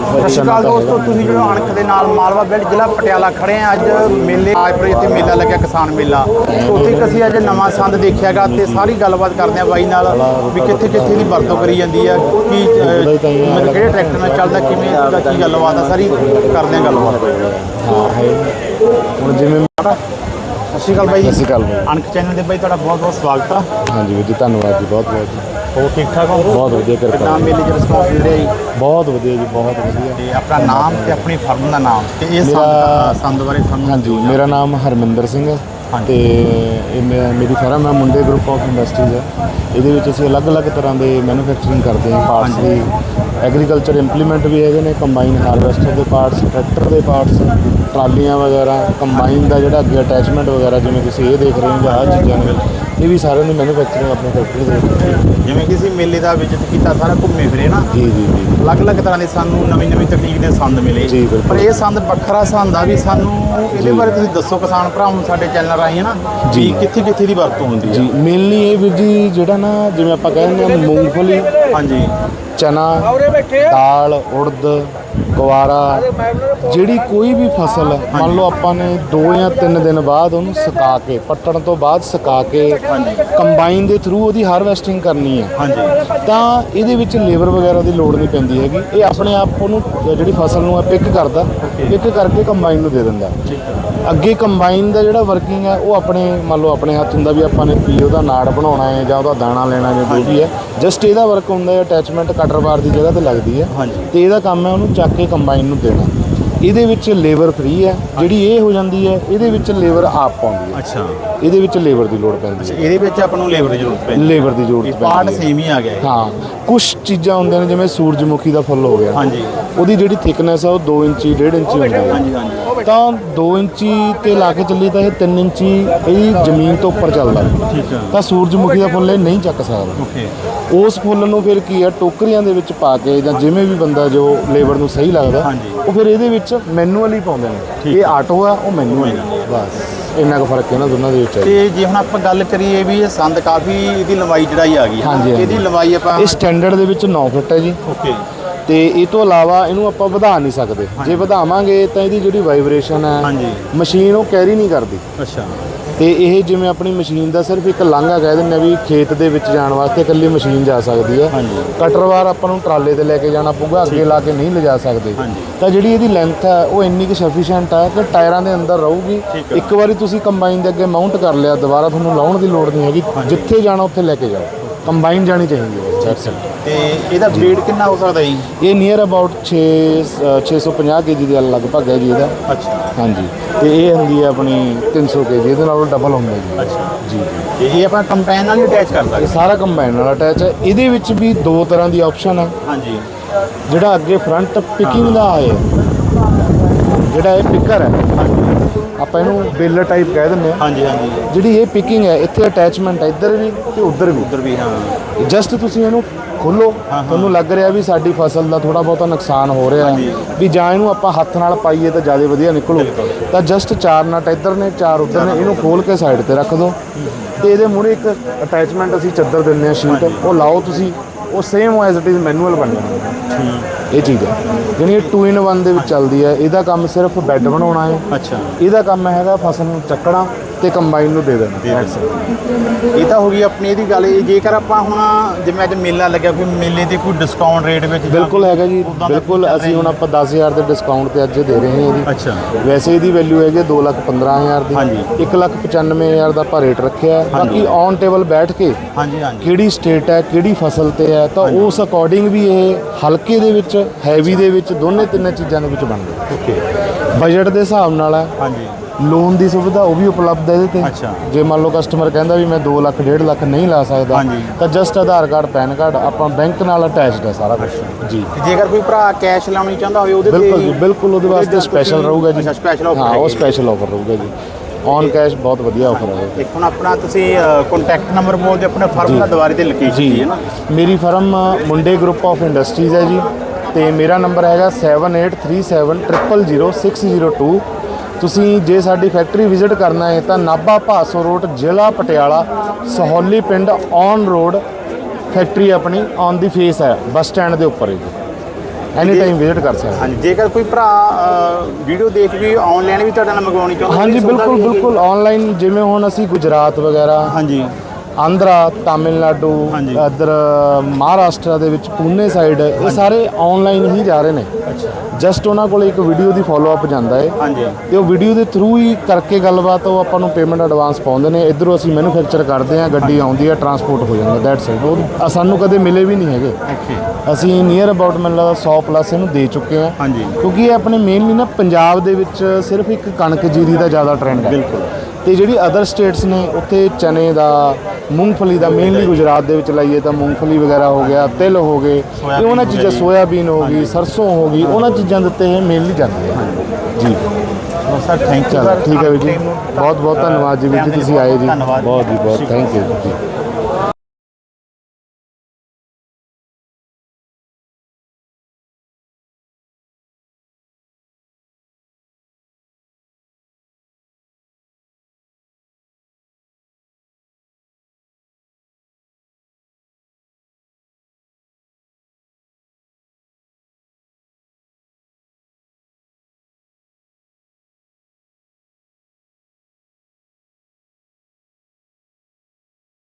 ਸਤਿ ਸ਼੍ਰੀ ਅਕਾਲ ਦੋਸਤੋ ਤੁਸੀਂ ਜਿਹੜਾ ਅਣਖ ਦੇ ਨਾਲ ਮਾਲਵਾ ਬਿਲਡ ਜ਼ਿਲ੍ਹਾ ਪਟਿਆਲਾ ਖੜੇ ਆ। ਅੱਜ ਮੇਲੇ ਆਜਪੁਰ ਤੇ ਮੇਲਾ ਲੱਗਿਆ ਕਿਸਾਨ ਮੇਲਾ। ਉੱਥੇ ਅਸੀਂ ਅੱਜ ਨਵਾਂ ਸੰਦ ਦੇਖਿਆਗਾ ਤੇ ਸਾਰੀ ਗੱਲਬਾਤ ਕਰਦੇ ਆ ਬਾਈ ਨਾਲ ਵੀ ਕਿੱਥੇ ਕਿੱਥੇ ਦੀ ਵਰਤੋਂ ਕਰੀ ਜਾਂਦੀ ਆ ਕੀ ਮਤਲਬ ਕਿਹੜੇ ਟਰੈਕਟਰ ਨਾਲ ਚੱਲਦਾ ਕਿਵੇਂ ਦਾ ਕੀ ਗੱਲਬਾਤ ਆ ਸਾਰੀ ਕਰਦੇ ਆ ਗੱਲਬਾਤ। ਹੁਣ ਜਿਵੇਂ ਸਤਿ ਸ਼੍ਰੀ ਅਕਾਲ ਬਾਈ। ਸਤਿ ਸ਼੍ਰੀ ਅਕਾਲ। ਅਣਖ ਚੈਨਲ ਦੇ ਬਾਈ ਤੁਹਾਡਾ ਬਹੁਤ ਬਹੁਤ ਸਵਾਗਤ ਆ। ਹਾਂਜੀ ਵੀਰ ਜੀ ਧੰਨਵਾਦ ਜੀ ਬਹੁਤ ਬਹੁਤ ਹੋਰ ਠੀਕ ਠਾਕ ਹੋ ਬਹੁਤ ਵਧੀਆ ਕਿਰਪਾ ਕਿੰਨਾ ਜੀ। ਮੇਲੇ ਰਿਸਪੌਂਸ ਮਿਲ ਰਿਹਾ ਜੀ ਬਹੁਤ ਵਧੀਆ ਜੀ ਬਹੁਤ ਵਧੀਆ ਤੇ ਆਪਣਾ ਨਾਮ ਤੇ ਆਪਣੀ ਫਰਮ ਦਾ ਨਾਮ ਤੇ ਇਹ ਸੰਦ ਮੇਰਾ- ਸੰਦ ਬਾਰੇ ਤੁਹਾਨੂੰ ਹਾਂਜੀ ਮੇਰਾ ਨਾਮ ਹਰਮਿੰਦਰ ਸਿੰਘ ਹੈ ਹਾਂਜੀ। ਤੇ ਇਹ ਮੈਂ- ਮੇਰੀ ਫਰਮ ਹੈ ਮੁੰਡੇ ਗਰੁੱਪ ਆਫ ਇੰਡਸਟਰੀਜ਼ ਹੈ ਇਹਦੇ ਵਿੱਚ ਅਸੀਂ ਅਲੱਗ-ਅਲੱਗ ਤਰ੍ਹਾਂ ਦੇ ਮੈਨੂਫੈਕਚਰਿੰਗ ਕਰਦੇ ਹਾਂ ਪਾਰਟਸ ਹਾਂਜੀ। ਦੀ ਐਗਰੀਕਲਚਰ ਇੰਪਲੀਮੈਂਟ ਵੀ ਹੈਗੇ ਨੇ ਕੰਬਾਈਨ ਹਾਰਵੈਸਟਰ ਦੇ ਪਾਰਟਸ ਟਰੈਕਟਰ ਦੇ ਪਾਰਟਸ ਟਰਾਲੀਆਂ ਵਗੈਰਾ ਕੰਬਾਈਨ ਦਾ ਜਿਹੜਾ ਅੱਗੇ ਅਟੈਚਮੈਂਟ ਵਗੈਰਾ ਜਿਵੇਂ ਤੁਸੀਂ ਇਹ ਦੇਖ ਰਹੇ ਹੋ ਜਾਂ ਆਹ ਚੀਜ਼ਾਂ ਨੇ ਇਹ ਵੀ ਸਾਰਿਆਂ ਦੀ ਮੈਨੂਫੈਕਚਰਿੰਗ ਆਪਣੇ ਫੈਕਟਰੀ ਦੇ ਵਿੱਚ ਹੈ। ਜਿਵੇਂ ਕਿ ਅਸੀਂ ਮੇਲੇ ਦਾ ਵਿਜ਼ਿਟ ਕੀਤਾ ਸਾਰਾ ਘੁੰਮੇ ਫਿਰੇ ਨਾ ਜੀ ਜੀ ਜੀ ਅਲੱਗ-ਅਲੱਗ ਤਰ੍ਹਾਂ ਦੇ ਸਾਨੂੰ ਨਵੀਂ-ਨਵੀਂ ਤਕਨੀਕ ਦੇ ਸੰਦ ਮਿਲੇ ਜੀ, ਬਿਲਕੁਲ। ਪਰ ਇਹ ਸੰਦ ਵੱਖਰਾ ਸੰਦ ਆ ਵੀ ਸਾਨੂੰ ਇਹਦੇ ਜੀ। ਬਾਰੇ ਤੁਸੀਂ ਦੱਸੋ ਕਿਸਾਨ ਭਰਾਵਾਂ ਨੂੰ ਸਾਡੇ ਚੈਨਲ ਰਾਹੀਂ ਹੈ ਨਾ ਜੀ। ਵੀ ਕਿੱਥੇ-ਕਿੱਥੇ ਦੀ ਵਰਤੋਂ ਹੁੰਦੀ ਹੈ ਜੀ ਮੇਨਲੀ ਇਹ ਵੀਰ ਜੀ ਜਿਹੜਾ ਨਾ ਜਿਵੇਂ ਆਪਾਂ ਕਹਿੰਦੇ ਹਾਂ ਮੂੰਗਫਲੀ ਹਾਂਜੀ ਚਨਾ ਦਾਲ ਉੜਦ ਗਵਾਰਾ ਜਿਹੜੀ ਕੋਈ ਵੀ ਫਸਲ ਮੰਨ ਲਓ ਆਪਾਂ ਨੇ 2 ਜਾਂ 3 ਦਿਨ ਬਾਅਦ ਉਹਨੂੰ ਸੁਕਾ ਕੇ ਪੱਟਣ ਤੋਂ ਬਾਅਦ ਸੁਕਾ ਕੇ ਕੰਬਾਈਨ ਦੇ ਥਰੂ ਉਹਦੀ ਹਾਰਵੈਸਟਿੰਗ ਕਰਨੀ ਹੈ। ਹਾਂਜੀ। ਤਾਂ ਇਹਦੇ ਵਿੱਚ ਲੇਬਰ ਵਗੈਰਾ ਦੀ ਲੋੜ ਨਹੀਂ ਪੈਂਦੀ ਹੈਗੀ। ਇਹ ਆਪਣੇ ਆਪ ਉਹਨੂੰ ਜਿਹੜੀ ਫਸਲ ਨੂੰ ਪਿਕ ਕਰਦਾ ਪਿਕ ਕਰਕੇ ਕੰਬਾਈਨ ਨੂੰ ਦੇ ਦਿੰਦਾ। ਅੱਗੇ ਕੰਬਾਈਨ ਦਾ ਜਿਹੜਾ ਵਰਕਿੰਗ ਹੈ ਉਹ ਆਪਣੇ ਮੰਨ ਲਓ ਆਪਣੇ ਹੱਥ ਹੁੰਦਾ ਵੀ ਆਪਾਂ ਨੇ ਕੀ ਉਹਦਾ ਨਾੜ ਬਣਾਉਣਾ ਹੈ ਜਾਂ ਉਹਦਾ ਦਾਣਾ ਲੈਣਾ ਜਾਂ ਜੋ ਵੀ ਹੈ। ਜਸਟ ਇਹਦਾ ਵਰਕ ਹੁੰਦਾ ਹੈ ਅਟੈਚਮੈਂਟ ਕਟਰ ਬਾਰ ਦੀ ਜਗ੍ਹਾ ਤੇ ਲੱਗਦੀ ਹੈ। ਤੇ ਇਹਦਾ ਕੰਮ ਹੈ ਉਹਨੂੰ ਚੱਕ ਕੇ ਕੰਬਾਈਨ ਨੂੰ ਦੇਣਾ। ਇਹਦੇ ਵਿੱਚ ਲੇਬਰ ਫ੍ਰੀ ਹੈ। ਜਿਹੜੀ ਇਹ ਹੋ ਜਾਂਦੀ ਹੈ ਇਹਦੇ ਵਿੱਚ ਲੇਬਰ ਆਪ ਪਾਉਂਦੀ ਹੈ। ਅੱਛਾ। ਇਹਦੇ ਵਿੱਚ ਲੇਬਰ ਦੀ ਲੋੜ ਪੈਂਦੀ ਹੈ। ਇਹਦੇ ਵਿੱਚ ਆਪਾਂ ਨੂੰ ਲੇਬਰ ਦੀ ਜ਼ਰੂਰਤ ਪੈਂਦੀ ਲੇਬਰ ਦੀ ਹੈ ਜ਼ਰੂਰਤ ਪਾਰਟ ਪੈਂਦੀ ਹੈ। ਸੇਮ ਹੀ ਆ ਗਿਆ। ਹਾਂ। ਕੁਝ ਚੀਜ਼ਾਂ ਹੁੰਦੀਆਂ ਨੇ ਜਿਵੇਂ ਸੂਰਜਮੁਖੀ ਦਾ ਫੁੱਲ ਹੋ ਗਿਆ। ਹਾਂਜੀ। ਉਹਦੀ ਜਿਹੜੀ ਥਿਕਨੈਸ ਆ ਉਹ 2 ਇੰਚੀ 1.5 ਇੰਚੀ ਹੁੰਦੀ। ਹੈ ਹਾਂਜੀ ਹਾਂਜੀ। ਤਾਂ 2 ਇੰਚੀ ਤੇ ਲਾ ਕੇ ਚੱਲੀ ਤਾਂ ਇਹ 3 ਇੰਚੀ ਇਹ ਜ਼ਮੀਨ ਤੋਂ ਉੱਪਰ ਚੱਲਦਾ। ਠੀਕ ਹੈ ਤਾਂ ਸੂਰਜਮੁਖੀ ਦਾ ਫੁੱਲ ਇਹ ਨਹੀਂ ਚੱਕ ਸਕਦਾ। ਓਕੇ। ਉਸ ਫੁੱਲ ਨੂੰ ਫਿਰ ਕੀ ਆ ਟੋਕਰੀਆਂ ਦੇ ਵਿੱਚ ਪਾ ਕੇ ਜਾਂ ਜਿਵੇਂ ਵੀ ਬੰਦਾ ਜੋ ਲੇਬਰ ਨੂੰ ਸਹੀ ਲੱਗਦਾ। ਉਹ ਫਿਰ ਇਹਦੇ ਵਿੱਚ ਮੈਨੂਅਲੀ ਪਾਉਂਦੇ ਨੇ। ਇਹ ਆਟੋ ਆ ਉਹ ਮੈਨੂਅਲ। ਬਸ। ਇੰਨਾ ਕੁ ਫ਼ਰਕ ਹੈ ਨਾ ਦੋਨਾਂ ਦੇ ਵਿੱਚ ਹੈ ਤੇ ਜੇ ਹੁਣ ਆਪਾਂ ਗੱਲ ਕਰੀਏ ਵੀ ਇਹ ਸੰਦ ਕਾਫੀ ਇਹਦੀ ਲੰਬਾਈ ਚੜਾਈ ਆ ਗਈ ਹਾਂਜੀ। ਇਹਦੀ ਲੰਬਾਈ ਆਪਾਂ ਇਹ ਸਟੈਂਡਰਡ ਦੇ ਵਿੱਚ 9 ਫੁੱਟ ਹੈ ਜੀ। ਓਕੇ ਤੇ ਇਹ ਤੋਂ ਇਲਾਵਾ ਇਹਨੂੰ ਆਪਾਂ ਵਧਾ ਨਹੀਂ ਸਕਦੇ। ਜੇ ਵਧਾਵਾਂਗੇ ਤਾਂ ਇਹਦੀ ਜਿਹੜੀ ਵਾਈਬ੍ਰੇਸ਼ਨ ਹੈ ਹਾਂਜੀ। ਮਸ਼ੀਨ ਉਹ ਕੈਰੀ ਨਹੀਂ ਕਰਦੀ। ਅੱਛਾ। ਤੇ ਇਹ ਜਿਵੇਂ ਆਪਣੀ ਮਸ਼ੀਨ ਦਾ ਸਿਰਫ ਇੱਕ ਲਾਂਘਾ ਕਹਿ ਦਿੰਦੇ ਆ ਵੀ ਖੇਤ ਦੇ ਵਿੱਚ ਜਾਣ ਵਾਸਤੇ ਇਕੱਲੀ ਮਸ਼ੀਨ ਜਾ ਸਕਦੀ ਹੈ। ਕਟਰਵਾਰ ਆਪਾਂ ਨੂੰ ਟਰਾਲੇ ਤੇ ਲੈ ਕੇ ਜਾਣਾ ਪਊਗਾ ਅੱਗੇ ਲਾ ਕੇ ਨਹੀਂ ਲਿਜਾ ਸਕਦੇ। ਤਾਂ ਜਿਹੜੀ ਇਹਦੀ ਲੈਂਥ ਹੈ ਉਹ ਇੰਨੀ ਕਿ ਸਫੀਸ਼ੀਐਂਟ ਹੈ ਕਿ ਟਾਇਰਾਂ ਦੇ ਅੰਦਰ ਰਹੂਗੀ। ਇੱਕ ਵਾਰੀ ਤੁਸੀਂ ਕੰਬਾਈਨ ਦੇ ਅੱਗੇ ਮਾਊਂਟ ਕਰ ਲਿਆ ਦੁਬਾਰਾ ਤੁਹਾਨੂੰ ਲਾਉਣ ਦੀ ਲੋੜ ਨਹੀਂ ਹੈਗੀ। ਜਿੱਥੇ ਜਾਣਾ ਉੱਥੇ ਲੈ ਕੇ ਜਾਓ। ਕੰਬਾਈਨ ਜਾਣੀ ਚਾਹੀਦੀ ਹੈ। ਤੇ ਇਹਦਾ weight ਕਿੰਨਾ ਹੋ ਸਕਦਾ ਜੀ? ਇਹ ਨੀਅਰ ਅਬਾਊਟ 6 ਅ, 650 ਕੇਜੀ ਦੇ ਲਗਭਗ ਹੈ ਜੀ ਇਹਦਾ। ਅੱਛਾ। ਹਾਂਜੀ। ਤੇ ਇਹ ਹੁੰਦੀ ਹੈ ਆਪਣੀ 300 ਕੇਜੀ ਇਹਦੇ ਨਾਲੋਂ ਡਬਲ ਹੁੰਦਾ ਜੀ। ਅੱਛਾ। ਜੀ। ਤੇ ਇਹ ਆਪਾਂ ਕੰਪੈਨ ਨਾਲ ਅਟੈਚ ਕਰ ਇਹ ਸਾਰਾ ਕੰਬਾਈਨ ਨਾਲ ਅਟੈਚ ਹੈ। ਇਹਦੇ ਵਿੱਚ ਵੀ ਦੋ ਤਰ੍ਹਾਂ ਦੀ ਆਪਸ਼ਨ ਹੈ। ਹਾਂਜੀ। ਜਿਹੜਾ ਅੱਗੇ ਫਰੰਟ ਪਿਕਿੰਗ ਦਾ ਆਏ ਜਿਹੜਾ ਇਹ ਪਿਕਰ ਹੈ ਆਪਾਂ ਇਹਨੂੰ ਬੇਲਰ ਟਾਈਪ ਕਹਿ ਦਿੰਦੇ ਹਾਂ। ਹਾਂਜੀ ਹਾਂਜੀ। ਜਿਹੜੀ ਇਹ ਪਿਕਿੰਗ ਹੈ ਇੱਥੇ ਅਟੈਚਮੈਂਟ ਹੈ ਇੱਧਰ ਵੀ ਤੇ ਉੱਧਰ ਵੀ। ਉਧਰ ਵੀ ਹਾਂ। ਜਸਟ ਤੁਸੀਂ ਇਹਨੂੰ ਖੋਲੋ ਤੁਹਾਨੂੰ ਲੱਗ ਰਿਹਾ ਵੀ ਸਾਡੀ ਫਸਲ ਦਾ ਥੋੜਾ ਬਹੁਤਾ ਨੁਕਸਾਨ ਹੋ ਰਿਹਾ ਹਾਂਜੀ। ਵੀ ਜਾਂ ਇਹਨੂੰ ਆਪਾਂ ਹੱਥ ਨਾਲ ਪਾਈਏ ਤਾਂ ਜ਼ਿਆਦਾ ਵਧੀਆ ਨਿਕਲੂ। ਤਾਂ ਜਸਟ ਚਾਰ ਨਟ ਇੱਧਰ ਨੇ ਚਾਰ ਉੱਧਰ ਨੇ ਇਹਨੂੰ ਖੋਲ ਕੇ ਸਾਈਡ ਤੇ ਰੱਖ ਦਿਓ ਤੇ ਇਹਦੇ ਮੂਹਰੇ ਇੱਕ ਅਟੈਚਮੈਂਟ ਅਸੀਂ ਚੱਦਰ ਦਿੰਦੇ ਆ ਸ਼ੀਟ ਉਹ ਲਾਓ ਤੁਸੀਂ। ਉਹ same as it is manual ਬਣ ਜਾਣਾ ਇਹ ਚੀਜ਼ ਹੈ। ਯਾਨੀ ਇਹ 2 ਇਨ 1 ਦੇ ਵਿੱਚ ਚੱਲਦੀ ਹੈ। ਇਹਦਾ ਕੰਮ ਸਿਰਫ ਬੈੱਡ ਬਣਾਉਣਾ ਹੈ। ਅੱਛਾ। ਇਹਦਾ ਕੰਮ ਹੈਗਾ ਫਸਲ ਨੂੰ ਚੱਕਣਾ। ਤੇ ਕੰਬਾਈਨ ਨੂੰ ਦੇ ਦੇਣਾ। That's it। ਇਹ ਤਾਂ ਹੋ ਗਈ ਆਪਣੀ ਇਹਦੀ ਗੱਲ। ਇਹ ਜੇਕਰ ਆਪਾਂ ਹੁਣ ਜਿਵੇਂ ਅੱਜ ਮੇਲਾ ਲੱਗਿਆ ਕੋਈ ਮੇਲੇ ਤੇ ਕੋਈ ਡਿਸਕਾਊਂਟ ਰੇਟ ਵਿੱਚ ਜਾਂ ਬਿਲਕੁਲ ਹੈਗਾ ਜੀ। ਉੱਦਾਂ ਦਾ ਬਿਲਕੁਲ ਚੱਲ ਅਸੀਂ ਹੁਣ ਆਪਾਂ 10000 ਦੇ ਡਿਸਕਾਊਂਟ ਤੇ ਅੱਜ ਦੇ ਰਹੇ ਹਾਂ ਜੀ ਅੱਛਾ। ਵੈਸੇ ਇਹਦੀ ਵੈਲਿਊ ਹੈਗੀ 215000 ਦੀ ਹਾਂਜੀ। 195000 ਦਾ ਆਪਾਂ ਰੇਟ ਰੱਖਿਆ ਹੈ। ਬਾਕੀ ਔਨ ਟੇਬਲ ਬੈਠ ਕੇ ਹਾਂਜੀ ਹਾਂਜੀ। ਕਿਹੜੀ ਸਟੇਟ ਹੈ ਕਿਹੜੀ ਫਸਲ ਤੇ ਹੈ ਤਾਂ ਉਸ ਅਕੋਰਡਿੰਗ ਵੀ ਇਹ ਹਲਕੇ ਦੇ ਵਿੱਚ ਹੈਵੀ ਦੇ ਵਿੱਚ ਦੋਨੇ ਤਿੰਨੇ ਚੀਜ਼ਾਂ ਦੇ ਵਿੱਚ ਬਣਦਾ ਓਕੇ ਬਜਟ ਦੇ ਹਿਸਾਬ ਨਾਲ ਹੈ। ਹਾਂਜੀ। ਲੋਨ ਦੀ ਸੁਵਿਧਾ ਉਹ ਵੀ ਉਪਲਬਧ ਹੈ ਇਹਦੇ ਤੇ। ਅੱਛਾ। ਜੇ ਮੰਨ ਲਓ ਕਸਟਮਰ ਕਹਿੰਦਾ ਵੀ ਮੈਂ 2 ਲੱਖ 1.5 ਲੱਖ ਨਹੀਂ ਲਾ ਸਕਦਾ ਹਾਂਜੀ। ਤਾਂ just Aadhaar card PAN card ਆਪਾਂ ਬੈਂਕ ਨਾਲ ਅਟੈਚਡ ਹੈ ਸਾਰਾ ਕੁਝ ਜੀ। ਤੇ ਜੇਕਰ ਕੋਈ ਭਰਾ ਕੈਸ਼ ਲਾਉਣੀ ਚਾਹੁੰਦਾ ਹੋਵੇ ਉਹਦੇ ਬਿਲਕੁਲ ਜੀ ਬਿਲਕੁਲ ਉਹਦੇ ਵਾਸਤੇ ਸਪੈਸ਼ਲ ਰਹੂਗਾ ਜੀ। ਅੱਛਾ ਸਪੈਸ਼ਲ ਆਫਰ ਹਾਂ ਉਹ ਸਪੈਸ਼ਲ ਆਫਰ ਰਹੂਗਾ ਜੀ। ਔਨ ਕੈਸ਼ ਬਹੁਤ ਵਧੀਆ ਆਫਰ ਹੈ। ਇੱਕ ਹੁਣ ਆਪਣਾ ਤੁਸੀਂ ਕੰਟੈਕਟ ਨੰਬਰ ਬੋਲਦੇ ਆਪਣੇ ਫਰਮ ਦਾ ਦੁਬਾਰੇ ਤੇ ਲੋਕੇਸ਼ਨ ਜੀ। ਹੈ ਨਾ। ਮੇਰੀ ਫਰਮ ਮੁੰਡੇ ਗਰੁੱਪ ਆਫ ਇੰਡਸਟਰੀਜ਼ ਹੈ ਜੀ। ਤੇ ਮੇਰਾ ਨੰਬਰ ਹੈਗਾ 7837000602 ਤੁਸੀਂ ਜੇ ਸਾਡੀ ਫੈਕਟਰੀ ਵਿਜ਼ਿਟ ਕਰਨਾ ਹੈ ਤਾਂ ਨਾਭਾ ਭਾਸੋ ਰੋਡ ਜ਼ਿਲ੍ਹਾ ਪਟਿਆਲਾ ਸਹੌਲੀ ਪਿੰਡ ਔਨ ਰੋਡ ਫੈਕਟਰੀ ਆਪਣੀ ਔਨ ਦੀ ਫੇਸ ਹੈ ਬੱਸ ਸਟੈਂਡ ਦੇ ਉੱਪਰ ਹੈ। ਜੀ ਐਨੀ ਟਾਈਮ ਵਿਜ਼ਿਟ ਕਰ ਸਕਦੇ ਹਾਂਜੀ ਜੇਕਰ ਕੋਈ ਭਰਾ ਵੀਡੀਓ ਦੇਖ ਕੇ ਆਨਲਾਈਨ ਵੀ ਤੁਹਾਡੇ ਨਾਲ ਮੰਗਵਾਉਣੀ ਚਾਹੁੰਦਾ ਹਾਂਜੀ ਬਿਲਕੁਲ ਵੀ? ਬਿਲਕੁਲ ਆਨਲਾਈਨ ਜਿਵੇਂ ਹੁਣ ਅਸੀਂ ਗੁਜਰਾਤ ਵਗੈਰਾ ਹਾਂਜੀ। ਆਂਧਰਾ ਤਾਮਿਲਨਾਡੂ। ਇੱਧਰ ਮਹਾਰਾਸ਼ਟਰ ਦੇ ਵਿੱਚ ਪੂਨੇ ਸਾਈਡ ਇਹ ਸਾਰੇ ਆਨਲਾਈਨ ਹੀ ਜਾ ਰਹੇ ਨੇ। ਜਸਟ ਉਹਨਾਂ ਕੋਲ ਇੱਕ ਵੀਡੀਓ ਦੀ ਫਾਲੋ ਅਪ ਜਾਂਦਾ ਹੈ ਤੇ ਉਹ ਵੀਡੀਓ ਦੇ ਥਰੂ ਹੀ ਕਰਕੇ ਗੱਲਬਾਤ ਉਹ ਆਪਾਂ ਨੂੰ ਪੇਮੈਂਟ ਐਡਵਾਂਸ ਪਾਉਂਦੇ ਨੇ। ਇਧਰੋਂ ਅਸੀਂ ਮੈਨੂਫੈਕਚਰ ਕਰਦੇ ਹਾਂ ਗੱਡੀ ਆਉਂਦੀ ਹੈ ਟਰਾਂਸਪੋਰਟ ਹੋ ਜਾਂਦਾ ਦੈਟਸ ਇਟ ਉਹ ਸਾਨੂੰ ਕਦੇ ਮਿਲੇ ਵੀ ਨਹੀਂ ਹੈਗੇ। ਅਸੀਂ ਨੀਅਰ ਅਬਾਊਟ ਮੈਨੂੰ ਲੱਗਦਾ 100 ਪਲੱਸ ਇਹਨੂੰ ਦੇ ਚੁੱਕੇ ਹਾਂ। ਹਾਂਜੀ। ਕਿਉਂਕਿ ਇਹ ਆਪਣੇ ਮੇਨਲੀ ਨਾ ਪੰਜਾਬ ਦੇ ਵਿੱਚ ਸਿਰਫ ਇੱਕ ਕਣਕ ਜੀਰੀ ਦਾ ਜ਼ਿਆਦਾ ਟ੍ਰੈਂਡ ਹੈ। ਬਿਲਕੁਲ। ਤੇ ਜਿਹੜੀ ਅਦਰ ਸਟੇਟਸ ਨੇ ਉੱਥੇ ਚਨੇ ਦਾ ਮੂੰਗਫਲੀ ਦਾ ਮੇਨਲੀ ਗੁਜਰਾਤ ਦੇ ਵਿੱਚ ਲਾਈਏ ਤਾਂ ਮੂੰਗਫਲੀ ਵਗੈਰਾ ਹੋ ਗਿਆ ਤਿਲ ਹੋ ਗਏ ਇਹ ਉਹਨਾਂ ਚੀਜ਼ਾਂ। ਸੋਇਆਬੀਨ ਹੋ ਗਈ ਸਰਸੋਂ ਹੋ ਗਈ ਉਹਨਾਂ ਚੀਜ਼ਾਂ ਦੇ ਉੱਤੇ ਇਹ ਮੇਨਲੀ ਜਾਂਦੇ ਆ ਜੀ। ਸਰ ਥੈਂਕ ਯੂ ਠੀਕ ਹੈ ਵੀਰ ਜੀ। ਬਹੁਤ ਬਹੁਤ ਧੰਨਵਾਦ ਜੀ ਵੀਰ ਜੀ ਤੁਸੀਂ ਆਏ ਜੀ। ਬਹੁਤ ਜੀ ਬਹੁਤ ਥੈਂਕ ਯੂ ਜੀ।